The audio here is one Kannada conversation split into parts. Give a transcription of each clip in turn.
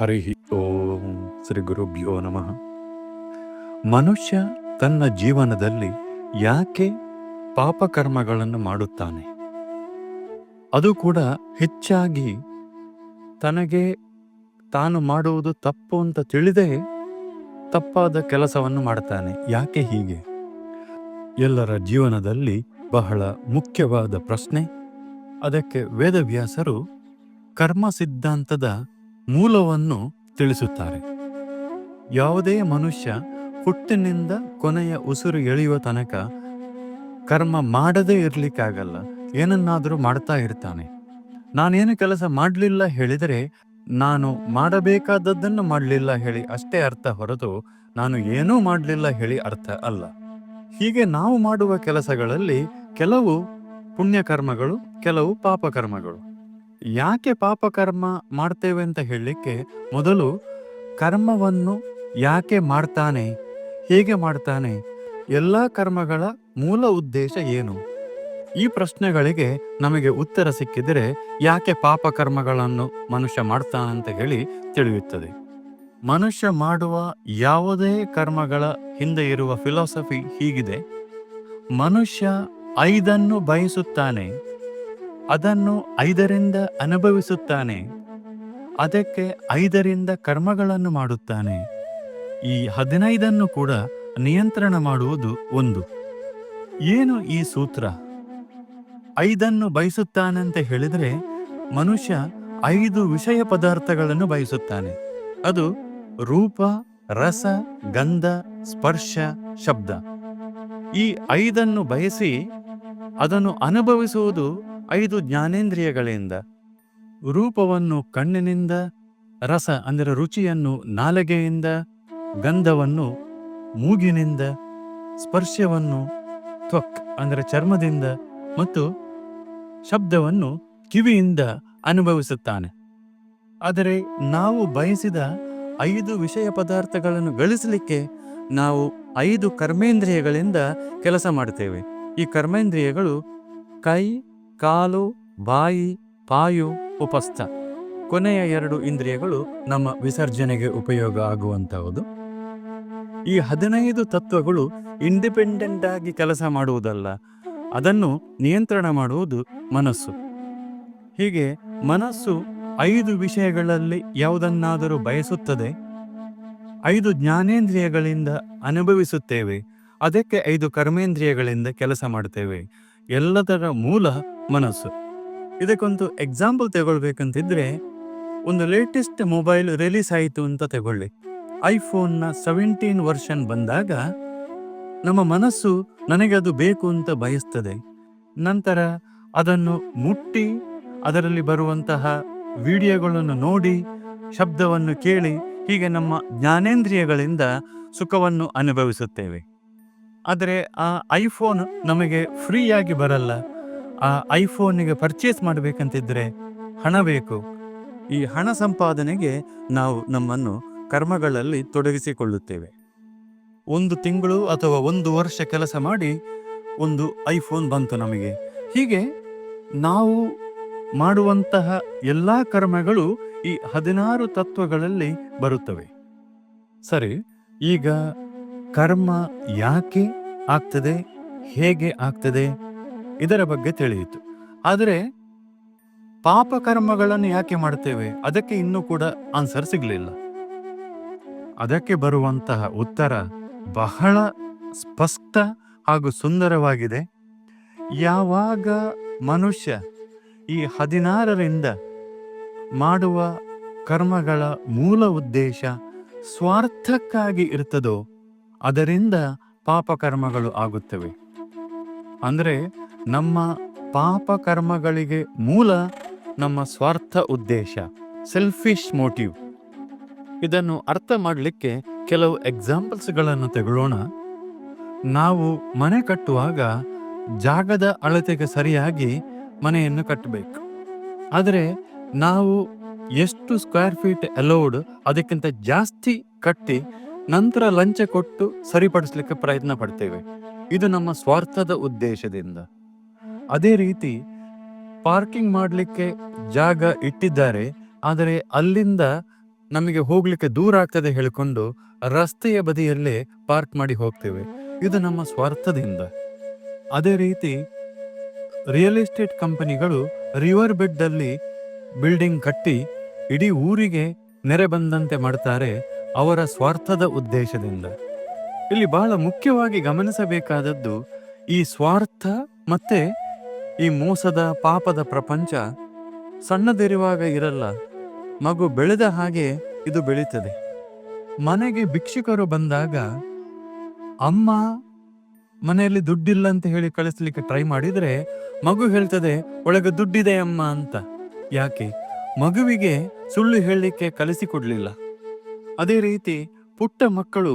ಹರಿ ಓಂ ಶ್ರೀ ಗುರುಭ್ಯೋ ನಮಃ. ಮನುಷ್ಯ ತನ್ನ ಜೀವನದಲ್ಲಿ ಯಾಕೆ ಪಾಪಕರ್ಮಗಳನ್ನು ಮಾಡುತ್ತಾನೆ? ಅದು ಕೂಡ ಹೆಚ್ಚಾಗಿ ತನಗೆ ತಾನು ಮಾಡುವುದು ತಪ್ಪು ಅಂತ ತಿಳಿದೇ ತಪ್ಪಾದ ಕೆಲಸವನ್ನು ಮಾಡ್ತಾನೆ ಯಾಕೆ ಹೀಗೆ? ಎಲ್ಲರ ಜೀವನದಲ್ಲಿ ಬಹಳ ಮುಖ್ಯವಾದ ಪ್ರಶ್ನೆ. ಅದಕ್ಕೆ ವೇದವ್ಯಾಸರು ಕರ್ಮ ಸಿದ್ಧಾಂತದ ಮೂಲವನ್ನು ತಿಳಿಸುತ್ತಾರೆ. ಯಾವುದೇ ಮನುಷ್ಯ ಹುಟ್ಟಿನಿಂದ ಕೊನೆಯ ಉಸಿರು ಎಳೆಯುವ ತನಕ ಕರ್ಮ ಮಾಡದೇ ಇರಲಿಕ್ಕಾಗಲ್ಲ. ಏನನ್ನಾದರೂ ಮಾಡ್ತಾ ಇರ್ತಾನೆ. ನಾನೇನು ಕೆಲಸ ಮಾಡಲಿಲ್ಲ ಹೇಳಿದರೆ ನಾನು ಮಾಡಬೇಕಾದದ್ದನ್ನು ಮಾಡಲಿಲ್ಲ ಹೇಳಿ ಅಷ್ಟೇ ಅರ್ಥ ಹೊರತು ನಾನು ಏನೂ ಮಾಡಲಿಲ್ಲ ಹೇಳಿ ಅರ್ಥ ಅಲ್ಲ. ಹೀಗೆ ನಾವು ಮಾಡುವ ಕೆಲಸಗಳಲ್ಲಿ ಕೆಲವು ಪುಣ್ಯಕರ್ಮಗಳು, ಕೆಲವು ಪಾಪಕರ್ಮಗಳು. ಯಾಕೆ ಪಾಪಕರ್ಮ ಮಾಡ್ತೇವೆ ಅಂತ ಹೇಳಲಿಕ್ಕೆ ಮೊದಲು ಕರ್ಮವನ್ನು ಯಾಕೆ ಮಾಡ್ತಾನೆ, ಹೇಗೆ ಮಾಡ್ತಾನೆ, ಎಲ್ಲ ಕರ್ಮಗಳ ಮೂಲ ಉದ್ದೇಶ ಏನು? ಈ ಪ್ರಶ್ನೆಗಳಿಗೆ ನಮಗೆ ಉತ್ತರ ಸಿಕ್ಕಿದರೆ ಯಾಕೆ ಪಾಪಕರ್ಮಗಳನ್ನು ಮನುಷ್ಯ ಮಾಡ್ತಾನಂತ ಹೇಳಿ ತಿಳಿಯುತ್ತದೆ. ಮನುಷ್ಯ ಮಾಡುವ ಯಾವುದೇ ಕರ್ಮಗಳ ಹಿಂದೆ ಇರುವ ಫಿಲಾಸಫಿ ಹೀಗಿದೆ. ಮನುಷ್ಯ ಐದನ್ನು ಬಯಸುತ್ತಾನೆ. ಅದನ್ನು ಐದರಿಂದ ಅನುಭವಿಸುತ್ತಾನೆ. ಅದಕ್ಕೆ ಐದರಿಂದ ಕರ್ಮಗಳನ್ನು ಮಾಡುತ್ತಾನೆ. ಈ ಹದಿನೈದನ್ನು ಕೂಡ ನಿಯಂತ್ರಣ ಮಾಡುವುದು ಒಂದು. ಏನು ಈ ಸೂತ್ರ? ಐದನ್ನು ಬಯಸುತ್ತಾನಂತ ಹೇಳಿದರೆ ಮನುಷ್ಯ ಐದು ವಿಷಯ ಪದಾರ್ಥಗಳನ್ನು ಬಯಸುತ್ತಾನೆ. ಅದು ರೂಪ, ರಸ, ಗಂಧ, ಸ್ಪರ್ಶ, ಶಬ್ದ. ಈ ಐದನ್ನು ಬಯಸಿ ಅದನ್ನು ಅನುಭವಿಸುವುದು ಐದು ಜ್ಞಾನೇಂದ್ರಿಯಗಳಿಂದ ರೂಪವನ್ನು ಕಣ್ಣಿನಿಂದ, ರಸ ಅಂದರೆ ರುಚಿಯನ್ನು ನಾಲಗೆಯಿಂದ, ಗಂಧವನ್ನು ಮೂಗಿನಿಂದ, ಸ್ಪರ್ಶವನ್ನು ತ್ವಕ್ ಅಂದರೆ ಚರ್ಮದಿಂದ ಮತ್ತು ಶಬ್ದವನ್ನು ಕಿವಿಯಿಂದ ಅನುಭವಿಸುತ್ತಾನೆ. ಆದರೆ ನಾವು ಬಯಸಿದ ಐದು ವಿಷಯ ಪದಾರ್ಥಗಳನ್ನು ಗಳಿಸಲಿಕ್ಕೆ ನಾವು ಐದು ಕರ್ಮೇಂದ್ರಿಯಗಳಿಂದ ಕೆಲಸ ಮಾಡುತ್ತೇವೆ. ಈ ಕರ್ಮೇಂದ್ರಿಯಗಳು ಕೈ ಕಾಲು, ಬಾಯಿ, ಪಾಯು ಉಪಸ್ಥ. ಕೊನೆಯ ಎರಡು ಇಂದ್ರಿಯಗಳು ನಮ್ಮ ವಿಸರ್ಜನೆಗೆ ಉಪಯೋಗ ಆಗುವಂತಹದು ಈ ಹದಿನೈದು ತತ್ವಗಳು ಇಂಡಿಪೆಂಡೆಂಟ್ ಆಗಿ ಕೆಲಸ ಮಾಡುವುದಲ್ಲ, ಅದನ್ನು ನಿಯಂತ್ರಣ ಮಾಡುವುದು ಮನಸ್ಸು. ಹೀಗೆ ಮನಸ್ಸು ಐದು ವಿಷಯಗಳಲ್ಲಿ ಯಾವುದನ್ನಾದರೂ ಬಯಸುತ್ತದೆ, ಐದು ಜ್ಞಾನೇಂದ್ರಿಯಗಳಿಂದ ಅನುಭವಿಸುತ್ತೇವೆ, ಅದಕ್ಕೆ ಐದು ಕರ್ಮೇಂದ್ರಿಯಗಳಿಂದ ಕೆಲಸ ಮಾಡುತ್ತೇವೆ ಎಲ್ಲದರ ಮೂಲ ಮನಸ್ಸು. ಇದಕ್ಕೊಂದು ಎಕ್ಸಾಂಪಲ್ ತಗೊಳ್ಬೇಕಂತಿದ್ರೆ, ಒಂದು ಲೇಟೆಸ್ಟ್ ಮೊಬೈಲ್ ರಿಲೀಸ್ ಆಯಿತು ಅಂತ ತಗೊಳ್ಳಿ. ಐಫೋನ್ನ ಸೆವೆಂಟೀನ್ ವರ್ಷನ್ ಬಂದಾಗ, ನಮ್ಮ ಮನಸ್ಸು ನನಗೆ ಅದು ಬೇಕು ಅಂತ ಬಯಸ್ತದೆ. ನಂತರ ಅದನ್ನು ಮುಟ್ಟಿ, ಅದರಲ್ಲಿ ಬರುವಂತಹ ವಿಡಿಯೋಗಳನ್ನು ನೋಡಿ, ಶಬ್ದವನ್ನು ಕೇಳಿ, ಹೀಗೆ ನಮ್ಮ ಜ್ಞಾನೇಂದ್ರಿಯಗಳಿಂದ ಸುಖವನ್ನು ಅನುಭವಿಸುತ್ತೇವೆ. ಆದರೆ ಆ ಐಫೋನ್ ನಮಗೆ ಫ್ರೀಯಾಗಿ ಬರಲ್ಲ. ಆ ಐಫೋನಿಗೆ ಪರ್ಚೇಸ್ ಮಾಡಬೇಕಂತಿದ್ರೆ ಹಣ ಬೇಕು. ಈ ಹಣ ಸಂಪಾದನೆಗೆ ನಾವು ನಮ್ಮನ್ನು ಕರ್ಮಗಳಲ್ಲಿ ತೊಡಗಿಸಿಕೊಳ್ಳುತ್ತೇವೆ. ಒಂದು ತಿಂಗಳು ಅಥವಾ ಒಂದು ವರ್ಷ ಕೆಲಸ ಮಾಡಿ ಒಂದು ಐಫೋನ್ ಬಂತು ನಮಗೆ. ಹೀಗೆ ನಾವು ಮಾಡುವಂತಹ ಎಲ್ಲ ಕರ್ಮಗಳು ಈ ಹದಿನಾರು ತತ್ವಗಳಲ್ಲಿ ಬರುತ್ತವೆ. ಸರಿ, ಈಗ ಕರ್ಮ ಯಾಕೆ ಆಗ್ತದೆ? ಹೇಗೆ ಆಗ್ತದೆ? ಇದರ ಬಗ್ಗೆ ತಿಳಿಯಿತು. ಆದರೆ ಪಾಪ ಕರ್ಮಗಳನ್ನು ಯಾಕೆ ಮಾಡುತ್ತೇವೆ? ಅದಕ್ಕೆ ಇನ್ನೂ ಕೂಡ ಆನ್ಸರ್ ಸಿಗಲಿಲ್ಲ. ಅದಕ್ಕೆ ಬರುವಂತಹ ಉತ್ತರ ಬಹಳ ಸ್ಪಷ್ಟ ಹಾಗೂ ಸುಂದರವಾಗಿದೆ. ಯಾವಾಗ ಮನುಷ್ಯ ಈ ಹದಿನಾರರಿಂದ ಮಾಡುವ ಕರ್ಮಗಳ ಮೂಲ ಉದ್ದೇಶ ಸ್ವಾರ್ಥಕ್ಕಾಗಿ ಇರ್ತದೋ, ಅದರಿಂದ ಪಾಪಕರ್ಮಗಳು ಆಗುತ್ತವೆ. ಅಂದರೆ ನಮ್ಮ ಪಾಪ ಕರ್ಮಗಳಿಗೆ ಮೂಲ ನಮ್ಮ ಸ್ವಾರ್ಥ ಉದ್ದೇಶ ಸೆಲ್ಫಿಶ್ ಮೋಟಿವ್ ಇದನ್ನು ಅರ್ಥ ಮಾಡಲಿಕ್ಕೆ ಕೆಲವು ಎಕ್ಸಾಂಪಲ್ಸ್ಗಳನ್ನು ತಗೊಳ್ಳೋಣ. ನಾವು ಮನೆ ಕಟ್ಟುವಾಗ ಜಾಗದ ಅಳತೆಗೆ ಸರಿಯಾಗಿ ಮನೆಯನ್ನು ಕಟ್ಟಬೇಕು. ಆದರೆ ನಾವು ಎಷ್ಟು ಸ್ಕ್ವೇರ್ ಫೀಟ್ ಅಲೋಡ್ ಅದಕ್ಕಿಂತ ಜಾಸ್ತಿ ಕಟ್ಟಿ ನಂತರ ಲಂಚ ಕೊಟ್ಟು ಸರಿಪಡಿಸಲಿಕ್ಕೆ ಪ್ರಯತ್ನ ಪಡ್ತೇವೆ. ಇದು ನಮ್ಮ ಸ್ವಾರ್ಥದ ಉದ್ದೇಶದಿಂದ. ಅದೇ ರೀತಿ ಪಾರ್ಕಿಂಗ್ ಮಾಡಲಿಕ್ಕೆ ಜಾಗ ಇಟ್ಟಿದ್ದಾರೆ, ಆದರೆ ಅಲ್ಲಿಂದ ನಮಗೆ ಹೋಗ್ಲಿಕ್ಕೆ ದೂರ ಆಗ್ತದೆ ಹೇಳಿಕೊಂಡು ರಸ್ತೆಯ ಬದಿಯಲ್ಲೇ ಪಾರ್ಕ್ ಮಾಡಿ ಹೋಗ್ತೇವೆ. ಇದು ನಮ್ಮ ಸ್ವಾರ್ಥದಿಂದ. ಅದೇ ರೀತಿ ರಿಯಲ್ ಎಸ್ಟೇಟ್ ಕಂಪನಿಗಳು ರಿವರ್ ಬೆಡ್ ಅಲ್ಲಿ ಬಿಲ್ಡಿಂಗ್ ಕಟ್ಟಿ ಇಡೀ ಊರಿಗೆ ನೆರೆ ಬಂದಂತೆ ಮಾಡ್ತಾರೆ ಅವರ ಸ್ವಾರ್ಥದ ಉದ್ದೇಶದಿಂದ. ಇಲ್ಲಿ ಬಹಳ ಮುಖ್ಯವಾಗಿ ಗಮನಿಸಬೇಕಾದದ್ದು ಈ ಸ್ವಾರ್ಥ ಮತ್ತೆ ಈ ಮೋಸದ ಪಾಪದ ಪ್ರಪಂಚ ಸಣ್ಣದಿರುವಾಗ ಇರಲ್ಲ, ಮಗು ಬೆಳೆದ ಹಾಗೆ ಇದು ಬೆಳೀತದೆ. ಮನೆಗೆ ಭಿಕ್ಷುಕರು ಬಂದಾಗ, ಅಮ್ಮ, ಮನೆಯಲ್ಲಿ ದುಡ್ಡಿಲ್ಲ ಅಂತ ಹೇಳಿ ಕಳಿಸ್ಲಿಕ್ಕೆ ಟ್ರೈ ಮಾಡಿದರೆ ಮಗು ಹೇಳ್ತದೆ, ಒಳಗೆ ದುಡ್ಡಿದೆ ಅಮ್ಮ ಅಂತ. ಯಾಕೆ? ಮಗುವಿಗೆ ಸುಳ್ಳು ಹೇಳಲಿಕ್ಕೆ ಕಲಿಸಿಕೊಡ್ಲಿಲ್ಲ ಅದೇ ರೀತಿ ಪುಟ್ಟ ಮಕ್ಕಳು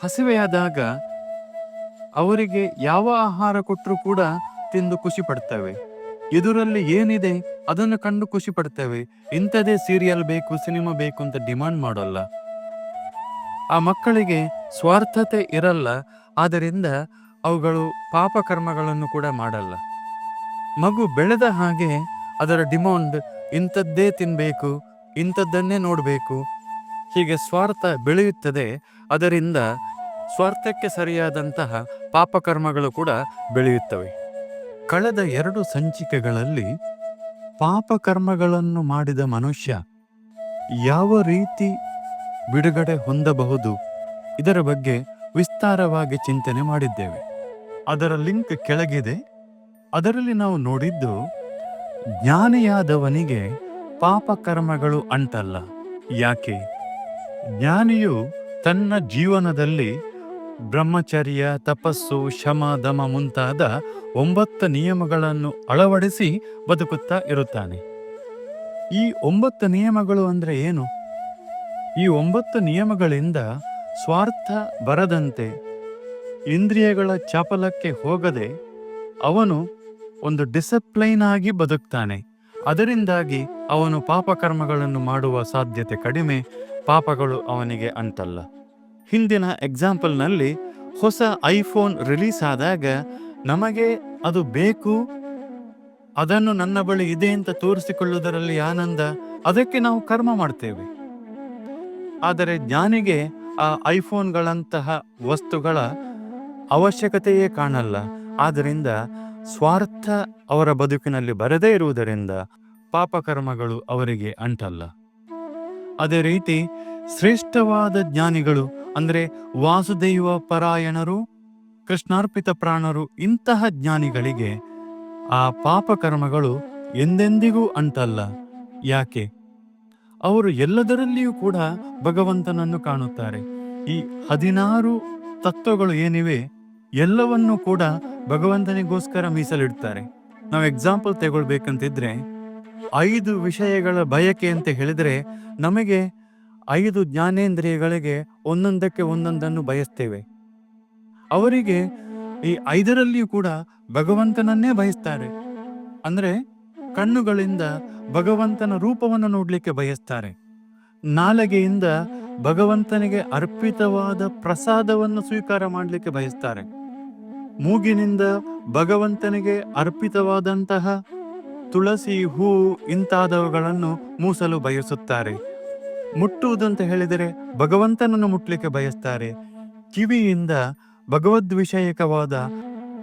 ಹಸಿವೆಯಾದಾಗ, ಅವರಿಗೆ ಯಾವ ಆಹಾರ ಕೊಟ್ಟರೂ ಕೂಡ ತಿಂದು ಖುಷಿ ಪಡ್ತೇವೆ. ಎದುರಲ್ಲಿ ಏನಿದೆ ಅದನ್ನು ಕಂಡು ಖುಷಿ ಪಡ್ತೇವೆ. ಇಂಥದೇ ಸೀರಿಯಲ್ ಬೇಕು, ಸಿನಿಮಾ ಬೇಕು ಅಂತ ಡಿಮಾಂಡ್ ಮಾಡೋಲ್ಲ. ಆ ಮಕ್ಕಳಿಗೆ ಸ್ವಾರ್ಥತೆ ಇರಲ್ಲ ಆದ್ದರಿಂದ ಅವುಗಳು ಪಾಪ ಕರ್ಮಗಳನ್ನು ಕೂಡ ಮಾಡಲ್ಲ. ಮಗು ಬೆಳೆದ ಹಾಗೆ ಅದರ ಡಿಮಾಂಡ್ ಇಂಥದ್ದೇ ತಿನ್ನಬೇಕು ಇಂಥದ್ದನ್ನೇ ನೋಡಬೇಕು. ಹೀಗೆ ಸ್ವಾರ್ಥ ಬೆಳೆಯುತ್ತದೆ, ಅದರಿಂದ ಸ್ವಾರ್ಥಕ್ಕೆ ಸರಿಯಾದಂತಹ ಪಾಪಕರ್ಮಗಳು ಕೂಡ ಬೆಳೆಯುತ್ತವೆ. ಕಳೆದ ಎರಡು ಸಂಚಿಕೆಗಳಲ್ಲಿ ಪಾಪಕರ್ಮಗಳನ್ನು ಮಾಡಿದ ಮನುಷ್ಯ ಯಾವ ರೀತಿ ಬಿಡುಗಡೆ ಹೊಂದಬಹುದು ಇದರ ಬಗ್ಗೆ ವಿಸ್ತಾರವಾಗಿ ಚಿಂತನೆ ಮಾಡಿದ್ದೇವೆ. ಅದರ ಲಿಂಕ್ ಕೆಳಗಿದೆ. ಅದರಲ್ಲಿ ನಾವು ನೋಡಿದ್ದು, ಜ್ಞಾನಿಯಾದವನಿಗೆ ಪಾಪಕರ್ಮಗಳು ಅಂಟಲ್ಲ ಯಾಕೆ? ಜ್ಞಾನಿಯು ತನ್ನ ಜೀವನದಲ್ಲಿ ಬ್ರಹ್ಮಚರ್ಯ, ತಪಸ್ಸು ಶಮ ದಮ ಮುಂತಾದ ಒಂಬತ್ತು ನಿಯಮಗಳನ್ನು ಅಳವಡಿಸಿ ಬದುಕುತ್ತಾ ಇರುತ್ತಾನೆ. ಈ ಒಂಬತ್ತು ನಿಯಮಗಳು ಅಂದರೆ ಏನು? ಈ ಒಂಬತ್ತು ನಿಯಮಗಳಿಂದ ಸ್ವಾರ್ಥ ಬರದಂತೆ, ಇಂದ್ರಿಯಗಳ ಚಾಪಲಕ್ಕೆ ಹೋಗದೆ ಅವನು ಒಂದು ಡಿಸಿಪ್ಲೈನ್ ಆಗಿ ಬದುಕ್ತಾನೆ. ಅದರಿಂದಾಗಿ ಅವನು ಪಾಪಕರ್ಮಗಳನ್ನು ಮಾಡುವ ಸಾಧ್ಯತೆ ಕಡಿಮೆ, ಪಾಪಗಳು ಅವನಿಗೆ ಅಂತಲ್ಲ. ಹಿಂದಿನ ಎಕ್ಸಾಂಪಲ್ನಲ್ಲಿ ಹೊಸ ಐಫೋನ್ ರಿಲೀಸ್ ಆದಾಗ ನಮಗೆ ಅದು ಬೇಕು, ಅದನ್ನು ನನ್ನ ಬಳಿ ಇದೆ ಅಂತ ತೋರಿಸಿಕೊಳ್ಳುವುದರಲ್ಲಿ ಆನಂದ, ಅದಕ್ಕೆ ನಾವು ಕರ್ಮ ಮಾಡ್ತೇವೆ. ಆದರೆ ಜ್ಞಾನಿಗೆ ಆ ಐಫೋನ್ಗಳಂತಹ ವಸ್ತುಗಳ ಅವಶ್ಯಕತೆಯೇ ಕಾಣಲ್ಲ. ಆದ್ದರಿಂದ ಸ್ವಾರ್ಥ ಅವರ ಬದುಕಿನಲ್ಲಿ ಬರದೇ ಇರುವುದರಿಂದ ಪಾಪಕರ್ಮಗಳು ಅವರಿಗೆ ಅಂಟಲ್ಲ. ಅದೇ ರೀತಿ ಶ್ರೇಷ್ಠವಾದ ಜ್ಞಾನಿಗಳು ಅಂದ್ರೆ ವಾಸುದೇವ ಪರಾಯಣರು, ಕೃಷ್ಣಾರ್ಪಿತ ಪ್ರಾಣರು ಇಂತಹ ಜ್ಞಾನಿಗಳಿಗೆ ಆ ಪಾಪಕರ್ಮಗಳು ಎಂದೆಂದಿಗೂ ಅಂತಲ್ಲ. ಯಾಕೆ? ಅವರು ಎಲ್ಲದರಲ್ಲಿಯೂ ಕೂಡ ಭಗವಂತನನ್ನು ಕಾಣುತ್ತಾರೆ. ಈ ಹದಿನಾರು ತತ್ವಗಳು ಏನಿವೆ, ಎಲ್ಲವನ್ನೂ ಕೂಡ ಭಗವಂತನಿಗೋಸ್ಕರ ಮೀಸಲಿಡ್ತಾರೆ. ನಾವು ಎಕ್ಸಾಂಪಲ್ ತಗೊಳ್ಬೇಕಂತಿದ್ರೆ, ಐದು ವಿಷಯಗಳ ಬಯಕೆ ಅಂತ ಹೇಳಿದ್ರೆ ನಮಗೆ ಐದು ಜ್ಞಾನೇಂದ್ರಿಯಗಳಿಗೆ ಒಂದೊಂದಕ್ಕೆ ಒಂದೊಂದನ್ನು ಬಯಸ್ತೇವೆ. ಅವರಿಗೆ ಈ ಐದರಲ್ಲಿಯೂ ಕೂಡ ಭಗವಂತನನ್ನೇ ಬಯಸ್ತಾರೆ. ಅಂದರೆ ಕಣ್ಣುಗಳಿಂದ ಭಗವಂತನ ರೂಪವನ್ನು ನೋಡಲಿಕ್ಕೆ ಬಯಸ್ತಾರೆ. ನಾಲಗೆಯಿಂದ ಭಗವಂತನಿಗೆ ಅರ್ಪಿತವಾದ ಪ್ರಸಾದವನ್ನು ಸ್ವೀಕಾರ ಮಾಡಲಿಕ್ಕೆ ಬಯಸ್ತಾರೆ. ಮೂಗಿನಿಂದ ಭಗವಂತನಿಗೆ ಅರ್ಪಿತವಾದಂತಹ ತುಳಸಿ ಹೂ ಇಂತಾದವುಗಳನ್ನು ಮೂಸಲು ಬಯಸುತ್ತಾರೆ. ಮುಟ್ಟುವುದಂತ ಹೇಳಿದರೆ ಭಗವಂತನನ್ನು ಮುಟ್ಲಿಕ್ಕೆ ಬಯಸ್ತಾರೆ. ಕಿವಿಯಿಂದ ಭಗವದ್ ವಿಷಯಕವಾದ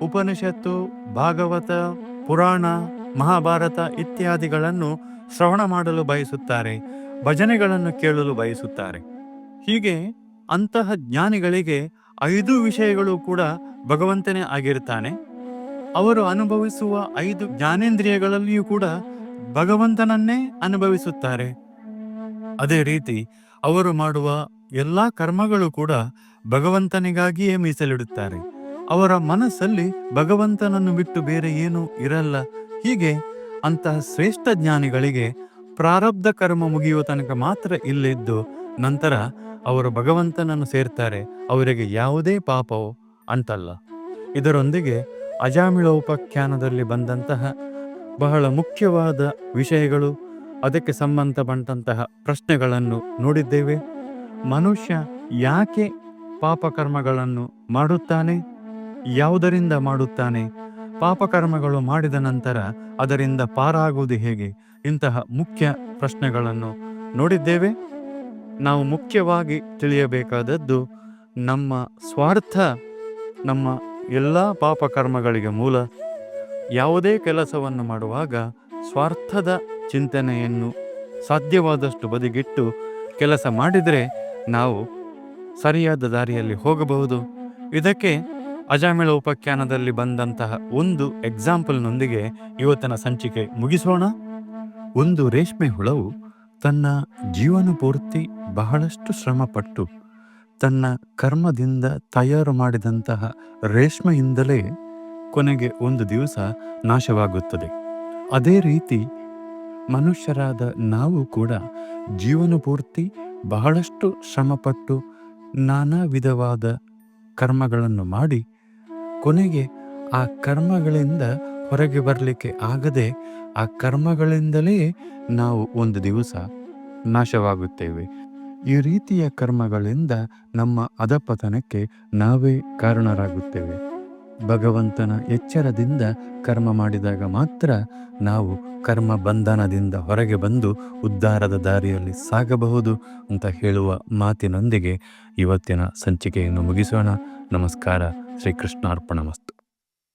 ಉಪನಿಷತ್ತು, ಭಾಗವತ, ಪುರಾಣ, ಮಹಾಭಾರತ ಇತ್ಯಾದಿಗಳನ್ನು ಶ್ರವಣ ಮಾಡಲು ಬಯಸುತ್ತಾರೆ, ಭಜನೆಗಳನ್ನು ಕೇಳಲು ಬಯಸುತ್ತಾರೆ. ಹೀಗೆ ಅಂತಹ ಜ್ಞಾನಿಗಳಿಗೆ ಐದು ವಿಷಯಗಳು ಕೂಡ ಭಗವಂತನೇ ಆಗಿರ್ತಾನೆ. ಅವರು ಅನುಭವಿಸುವ ಐದು ಜ್ಞಾನೇಂದ್ರಿಯಗಳಲ್ಲಿಯೂ ಕೂಡ ಭಗವಂತನನ್ನೇ ಅನುಭವಿಸುತ್ತಾರೆ. ಅದೇ ರೀತಿ ಅವರು ಮಾಡುವ ಎಲ್ಲಾ ಕರ್ಮಗಳು ಕೂಡ ಭಗವಂತನಿಗಾಗಿಯೇ ಮೀಸಲಿಡುತ್ತಾರೆ. ಅವರ ಮನಸ್ಸಲ್ಲಿ ಭಗವಂತನನ್ನು ಬಿಟ್ಟು ಬೇರೆ ಏನೂ ಇರಲ್ಲ. ಹೀಗೆ ಅಂತಹ ಶ್ರೇಷ್ಠ ಜ್ಞಾನಿಗಳಿಗೆ ಪ್ರಾರಬ್ಧ ಕರ್ಮ ಮುಗಿಯುವ ತನಕ ಮಾತ್ರ ಇಲ್ಲಿದ್ದು ನಂತರ ಅವರು ಭಗವಂತನನ್ನು ಸೇರ್ತಾರೆ. ಅವರಿಗೆ ಯಾವುದೇ ಪಾಪವು ಅಂತಲ್ಲ. ಇದರೊಂದಿಗೆ ಅಜಾಮಿಳ ಉಪಾಖ್ಯಾನದಲ್ಲಿ ಬಂದಂತಹ ಬಹಳ ಮುಖ್ಯವಾದ ವಿಷಯಗಳು ಅದಕ್ಕೆ ಸಂಬಂಧಪಟ್ಟಂತಹ ಪ್ರಶ್ನೆಗಳನ್ನು ನೋಡಿದ್ದೇವೆ. ಮನುಷ್ಯ ಯಾಕೆ ಪಾಪಕರ್ಮಗಳನ್ನು ಮಾಡುತ್ತಾನೆ? ಯಾವುದರಿಂದ ಮಾಡುತ್ತಾನೆ? ಪಾಪಕರ್ಮಗಳು ಮಾಡಿದ ನಂತರ ಅದರಿಂದ ಪಾರಾಗುವುದು ಹೇಗೆ? ಇಂತಹ ಮುಖ್ಯ ಪ್ರಶ್ನೆಗಳನ್ನು ನೋಡಿದ್ದೇವೆ. ನಾವು ಮುಖ್ಯವಾಗಿ ತಿಳಿಯಬೇಕಾದದ್ದು ನಮ್ಮ ಸ್ವಾರ್ಥ, ನಮ್ಮ ಎಲ್ಲ ಪಾಪಕರ್ಮಗಳಿಗೆ ಮೂಲ. ಯಾವುದೇ ಕೆಲಸವನ್ನು ಮಾಡುವಾಗ ಸ್ವಾರ್ಥದ ಚಿಂತನೆಯನ್ನು ಸಾಧ್ಯವಾದಷ್ಟು ಬದಿಗಿಟ್ಟು ಕೆಲಸ ಮಾಡಿದರೆ ನಾವು ಸರಿಯಾದ ದಾರಿಯಲ್ಲಿ ಹೋಗಬಹುದು. ಇದಕ್ಕೆ ಅಜಾಮಿಳ ಉಪಾಖ್ಯಾನದಲ್ಲಿ ಬಂದಂತಹ ಒಂದು ಎಕ್ಸಾಂಪಲ್ನೊಂದಿಗೆ ಇವತ್ತಿನ ಸಂಚಿಕೆ ಮುಗಿಸೋಣ. ಒಂದು ರೇಷ್ಮೆ ಹುಳವು ತನ್ನ ಜೀವನ ಪೂರ್ತಿ ಬಹಳಷ್ಟು ಶ್ರಮಪಟ್ಟು ತನ್ನ ಕರ್ಮದಿಂದ ತಯಾರು ಮಾಡಿದಂತಹ ರೇಷ್ಮೆಯಿಂದಲೇ ಕೊನೆಗೆ ಒಂದು ದಿವಸ ನಾಶವಾಗುತ್ತದೆ. ಅದೇ ರೀತಿ ಮನುಷ್ಯರಾದ ನಾವು ಕೂಡ ಜೀವನ ಪೂರ್ತಿ ಬಹಳಷ್ಟು ಶ್ರಮಪಟ್ಟು ನಾನಾ ವಿಧವಾದ ಕರ್ಮಗಳನ್ನು ಮಾಡಿ ಕೊನೆಗೆ ಆ ಕರ್ಮಗಳಿಂದ ಹೊರಗೆ ಬರಲಿಕ್ಕೆ ಆಗದೆ ಆ ಕರ್ಮಗಳಿಂದಲೇ ನಾವು ಒಂದು ದಿವಸ ನಾಶವಾಗುತ್ತೇವೆ. ಈ ರೀತಿಯ ಕರ್ಮಗಳಿಂದ ನಮ್ಮ ಅಧಪತನಕ್ಕೆ ನಾವೇ ಕಾರಣರಾಗುತ್ತೇವೆ. ಭಗವಂತನ ಎಚ್ಚರದಿಂದ ಕರ್ಮ ಮಾಡಿದಾಗ ಮಾತ್ರ ನಾವು ಕರ್ಮ ಬಂಧನದಿಂದ ಹೊರಗೆ ಬಂದು ಉದ್ಧಾರದ ದಾರಿಯಲ್ಲಿ ಸಾಗಬಹುದು ಅಂತ ಹೇಳುವ ಮಾತಿನೊಂದಿಗೆ ಇವತ್ತಿನ ಸಂಚಿಕೆಯನ್ನು ಮುಗಿಸೋಣ. ನಮಸ್ಕಾರ. ಶ್ರೀಕೃಷ್ಣಾರ್ಪಣ ಮಸ್ತು.